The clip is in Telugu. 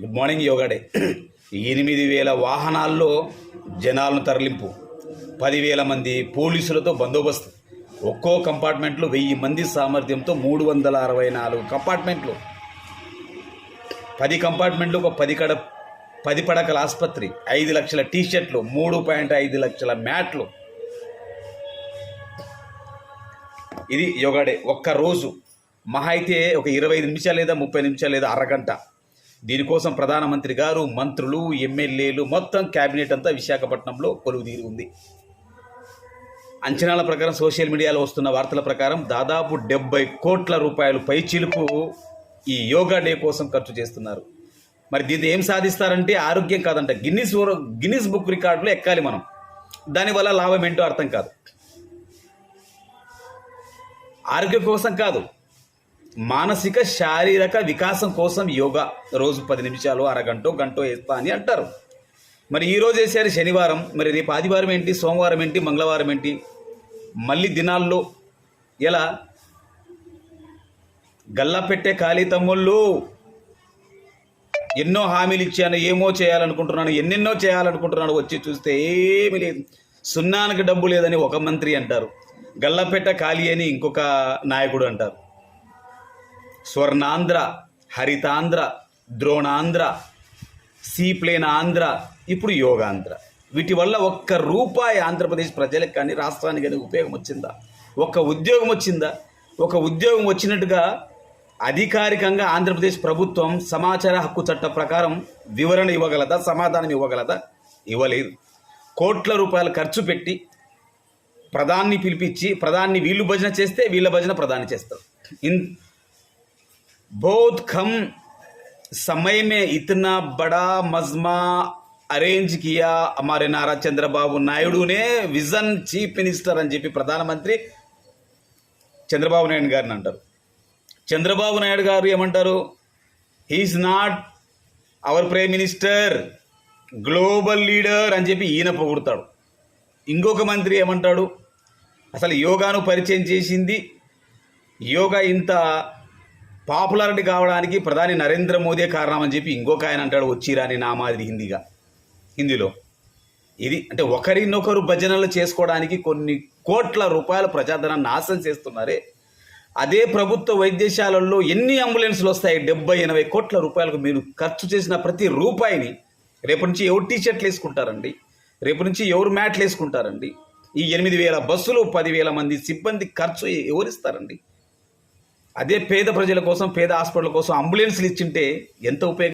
గుడ్ మార్నింగ్ యోగాడే ఎనిమిది వేల వాహనాల్లో జనాలను తరలింపు. పదివేల మంది పోలీసులతో బందోబస్తు. ఒక్కో కంపార్ట్మెంట్లో వెయ్యి మంది సామర్థ్యంతో మూడు వందల అరవై నాలుగు కంపార్ట్మెంట్లు. పది కంపార్ట్మెంట్లు ఒక పది కడ పది పడకల ఆసుపత్రి ఐదు లక్షల టీషర్ట్లు మూడు పాయింట్ ఐదు లక్షల మ్యాట్లు. ఇది యోగాడే ఒక్క రోజు. మహా అయితే ఒక ఇరవై ఐదు నిమిషాలు లేదా ముప్పై నిమిషాలు లేదా అరగంట. దీనికోసం ప్రధానమంత్రి గారు మంత్రులు ఎమ్మెల్యేలు మొత్తం క్యాబినెట్ అంతా విశాఖపట్నంలో కొలువుదీరి ఉంది. అంచనాల ప్రకారం సోషల్ మీడియాలో వస్తున్న వార్తల ప్రకారం దాదాపు డెబ్బై కోట్ల రూపాయలు పైచిలుపు ఈ యోగా డే కోసం ఖర్చు చేస్తున్నారు. మరి దీంతో ఏం సాధిస్తారంటే ఆరోగ్యం కాదంట. గిన్నిస్ గిన్నిస్ బుక్ రికార్డులో ఎక్కాలి మనం. దానివల్ల లాభం ఏంటో అర్థం కాదు. ఆరోగ్యం కోసం కాదు మానసిక శారీరక వికాసం కోసం యోగా రోజు పది నిమిషాలు అరగంట గంటో వేస్తా అని అంటారు. మరి ఈ వేసారు శనివారం. మరి రేపు ఆదివారం ఏంటి సోమవారం ఏంటి మంగళవారం ఏంటి? మళ్ళీ దినాల్లో ఎలా? గల్లా పెట్టే ఖాళీ తమ్ముళ్ళు. ఎన్నో హామీలు ఇచ్చాను ఏమో చేయాలనుకుంటున్నాను ఎన్నెన్నో చేయాలనుకుంటున్నాను వచ్చి చూస్తే ఏమీ లేదు. సున్నానికి డబ్బు లేదని ఒక మంత్రి అంటారు. గల్లపెట్ట ఖాళీ అని ఇంకొక నాయకుడు అంటారు. స్వర్ణాంధ్ర హరితాంధ్ర ద్రోణాంధ్ర సీప్లేన్ ఆంధ్ర ఇప్పుడు యోగాంధ్ర. వీటి వల్ల ఒక్క రూపాయి ఆంధ్రప్రదేశ్ ప్రజలకు కానీ రాష్ట్రానికి కానీ ఉపయోగం వచ్చిందా? ఒక ఉద్యోగం వచ్చిందా? ఒక ఉద్యోగం వచ్చినట్టుగా అధికారికంగా ఆంధ్రప్రదేశ్ ప్రభుత్వం సమాచార హక్కు చట్టం ప్రకారం వివరణ ఇవ్వగలదా సమాధానం ఇవ్వగలదా? ఇవ్వలేదు. కోట్ల రూపాయలు ఖర్చు పెట్టి ప్రధాన్ని పిలిపించి ప్రధాన్ని వీళ్ళు భజన చేస్తే వీళ్ళ భజన ప్రధాని చేస్తారు. ఇన్ बहुत कम समय में इतना बड़ा मजमा అరేంజ్ కియా हमारे నారా చంద్రబాబు నాయుడునే విజన్ చీఫ్ మినిస్టర్ అని చెప్పి ప్రధానమంత్రి చంద్రబాబు నాయుడు గారిని అంటారు చంద్రబాబు నాయుడు గారు ఏమంటారు he's not our prime minister global leader అని చెప్పి ఈయన పొగుడతాడు ఇంకొక మంత్రి ఏమంటాడు అసలు యోగాను పరిచయం చేసింది యోగా ఇంత పాపులారిటీ కావడానికి ప్రధాని నరేంద్ర మోదీ కారణం అని చెప్పి ఇంకొక ఆయన అంటాడు వచ్చిరాని నా మాదిరి హిందీగా. హిందీలో. ఇది అంటే ఒకరినొకరు భజనలు చేసుకోవడానికి కొన్ని కోట్ల రూపాయల ప్రజాధనాన్ని నాశనం చేస్తున్నారే. అదే ప్రభుత్వ వైద్యశాలల్లో ఎన్ని అంబులెన్స్లు వస్తాయి? డెబ్బై ఎనభై కోట్ల రూపాయలకు మీరు ఖర్చు చేసిన ప్రతి రూపాయిని రేపు నుంచి ఎవరు టీ షర్ట్లు వేసుకుంటారండి? రేపు నుంచి ఎవరు మ్యాట్లు వేసుకుంటారండి? ఈ ఎనిమిది వేల బస్సులు పదివేల మంది సిబ్బంది ఖర్చు ఎవరిస్తారండి అదే పేద ప్రజల కోసం పేద హాస్పిటల్ కోసం అంబులెన్స్లు ఇచ్చింటే ఎంత ఉపయోగం?